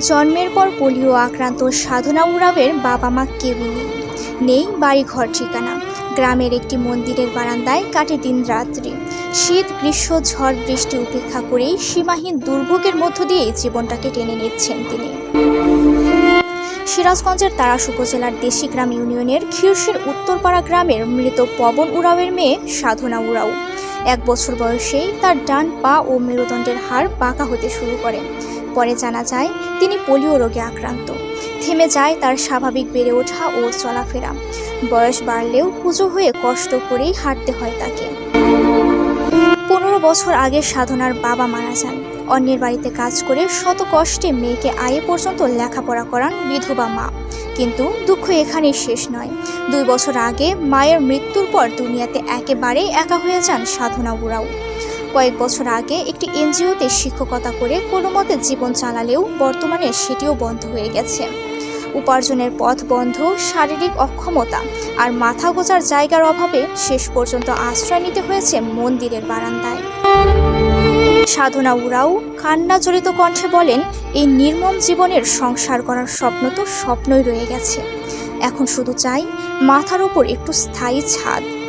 জন্মের পর পোলিও আক্রান্ত সাধনা উরাবের বাবা মা কেউই নেই। নেই বাড়িঘর ঠিকানা। গ্রামের একটি মন্দিরের বারান্দায় কাটে দিন রাত্রি। শীত, গ্রীষ্ম, ঝড়, বৃষ্টি উপেক্ষা করেই সীমাহীন দুর্ভোগের মধ্য দিয়ে জীবনটাকে টেনে নিচ্ছেন তিনি। সিরাজগঞ্জের তারাস উপজেলার দেশিগ্রাম ইউনিয়নের খিরশির উত্তরপাড়া গ্রামের মৃত পবন উরাওয়ের মেয়ে সাধনা উরাও। এক বছর বয়সেই তার ডান পা ও মেরুদণ্ডের হাড় বাঁকা হতে শুরু করে। পরে জানা যায়, তিনি পোলিও রোগে আক্রান্ত। থেমে যায় তার স্বাভাবিক বেড়ে ওঠা ও চলাফেরা। বয়স বাড়লেও পুজো হয়ে কষ্ট করেই হাঁটতে হয় তাকে। পনেরো বছর আগে সাধনার বাবা মারা যান। অন্যের বাড়িতে কাজ করে শত কষ্টে মেয়েকে আয়ে পর্যন্ত লেখাপড়া করান বিধবা মা। কিন্তু দুঃখ এখানেই শেষ নয়। দুই বছর আগে মায়ের মৃত্যুর পর দুনিয়াতে একেবারেই একা হয়ে যান সাধনা বুড়াও। কয়েক বছর আগে একটি এনজিওতে শিক্ষকতা করে কোনো মতে জীবন চালালেও বর্তমানে সেটিও বন্ধ হয়ে গেছে। উপার্জনের পথ বন্ধ, শারীরিক অক্ষমতা আর মাথা গোজার জায়গার অভাবে শেষ পর্যন্ত আশ্রয় নিতে হয়েছে মন্দিরের বারান্দায়। সাধনা উরাও কান্না জড়িত কণ্ঠে বলেন, এই নির্মম জীবনের সংসার করার স্বপ্ন তো স্বপ্নই রয়ে গেছে। এখন শুধু চাই মাথার উপর একটু স্থায়ী ছাদ।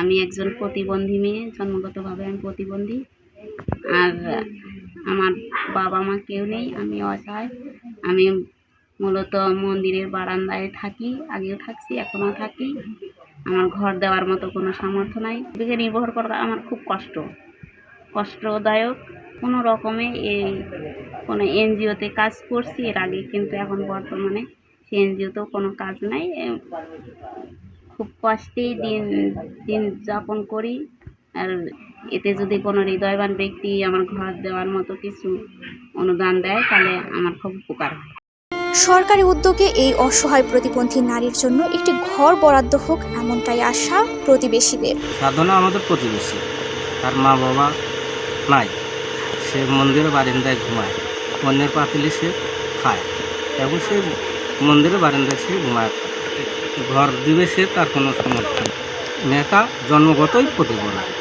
আমি একজন প্রতিবন্ধী মেয়ে, জন্মগতভাবে আমি প্রতিবন্ধী। আর আমার বাবা মা কেউ নেই, আমি অসহায়। আমি মূলত মন্দিরের বারান্দায় থাকি, আগেও থাকছি, এখনও থাকি। আমার ঘর দেওয়ার মতো কোনো সামর্থ্য নাই। দিকে নির্ভর করা আমার খুব কষ্ট। কষ্টদায়ক কোনো রকমে এই কোনো এনজিওতে কাজ করছি, এর আগে কিন্তু এখন বর্তমানে সেই এনজিওতেও কোনো কাজ নাই। খুব কষ্টেই দিন দিন যাপন করি। আর এতে যদি কোনো হৃদয়বান ব্যক্তি আমার ঘর দেওয়ার মতো কিছু অনুদান দেয় তাহলে আমার খুব উপকার হয়। সরকারি উদ্যোগে এই অসহায় প্রতিবন্ধী নারীর জন্য একটি ঘর বরাদ্দ হোক এমনটাই আশা প্রতিবেশীদের। সাধনা আমাদের প্রতিবেশী। তার মা বাবা নাই সে মন্দিরের বারিন্দায় ঘুমায় অন্যের পাতিলে সে খায় এবং সে মন্দিরের বারিন্দায় সে ঘুমায় ঘর দিবে সে তার কোনো সমর্থন নেতা জন্মগতই প্রতিবন্ধী।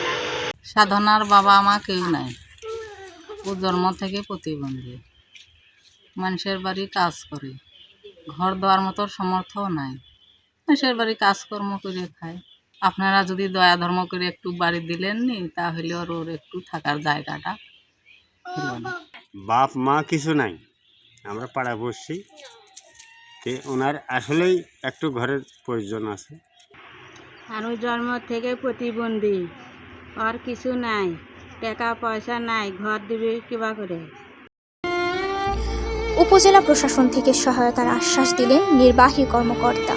সাধনার বাবা মা কেউ নাই। ও জন্ম থেকে প্রতিবন্ধী। মানুষের বাড়ি কাজ করে। ঘর দেওয়ার মতো সামর্থ্যও নাই। মানুষের বাড়ি কাজকর্ম করে খায়। আপনারা যদি দয়া ধর্ম করে একটু বাড়ি দিলেন নি তাহলে ওর ওর একটু থাকার জায়গাটা হলো না। বাপ মা কিছু নাই। আমরা পাড়া বসছি। তে ওনার আসলেই একটু ঘরের প্রয়োজন আছে। আমি জন্ম থেকে প্রতিবন্ধী আর কিছু নাই টাকা পয়সা নাই ঘর দিবে কিবা করে? উপজেলা প্রশাসন থেকে সহায়তার আশ্বাস দিলেন নির্বাহী কর্মকর্তা।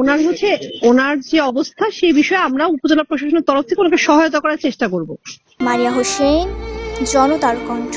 ওনার হচ্ছে ওনার যে অবস্থা সেই বিষয়ে আমরা উপজেলা প্রশাসনের তরফ থেকে ওনাকে সহায়তা করার চেষ্টা করব। মারিয়া হোসেন জনতার কণ্ঠ।